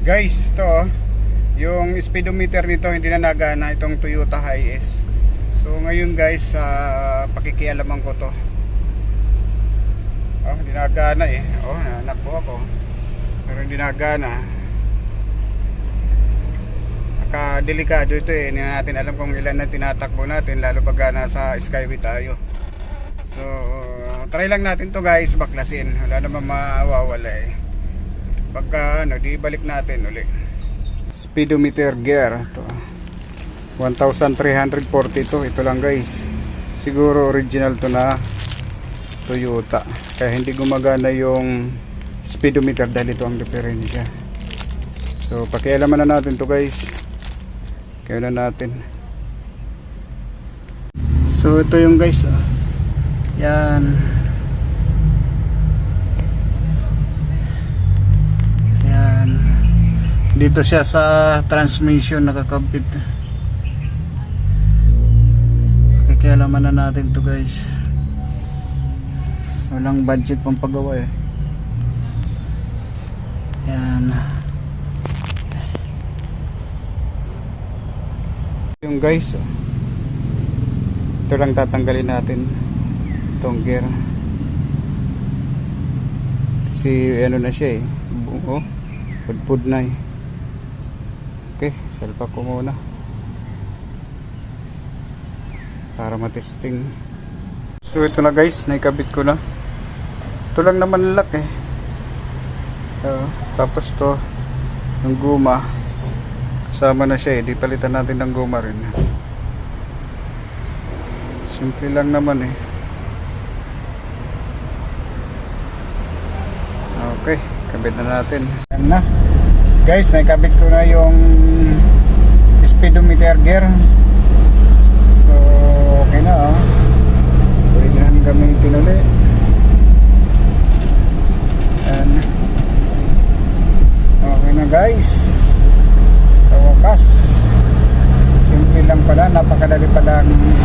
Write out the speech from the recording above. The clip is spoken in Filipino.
Guys, oh, yung speedometer nito hindi na nagana itong Toyota Hiace. So ngayon guys, uh, pakikialaman ko to. Oh, hindi nagana eh. Oh, nanakbo ako. Pero hindi nagana. Nakadelikado ito eh. Hindi na natin alam kung ilan na tinatakbo natin lalo pag nasa Skyway tayo. So, try lang natin to guys, baklasin. Wala naman mawawala eh. Pagka ano, di balik natin uli. Speedometer gear to. 1342 ito lang guys. Siguro original to na Toyota. Kaya hindi gumagana yung speedometer dahil ito ang diferensya. So, pakialaman na natin to guys. Kaya na natin. So, ito yung guys. ah. Yan. Dito siya sa transmission nakakabit. Pakikialaman na natin to guys. Walang budget pang paggawa eh. Yan. Yung guys, oh. ito lang tatanggalin natin itong gear. Kasi ano na siya eh. Oh, pudpud na eh. Okay, salpa ko muna. Para matesting. So ito na guys, naikabit ko na. Ito lang naman lock eh. Uh, tapos to, yung guma. Kasama na siya eh, di palitan natin ng guma rin. Simple lang naman eh. Okay, kabit na natin. Yan na. Guys, nakabit ko na yung speedometer gear. So, okay na oh. Pwede na gamitin. Yan. Okay na guys. Sa wakas. Simple lang pala, napakadali pala kabit.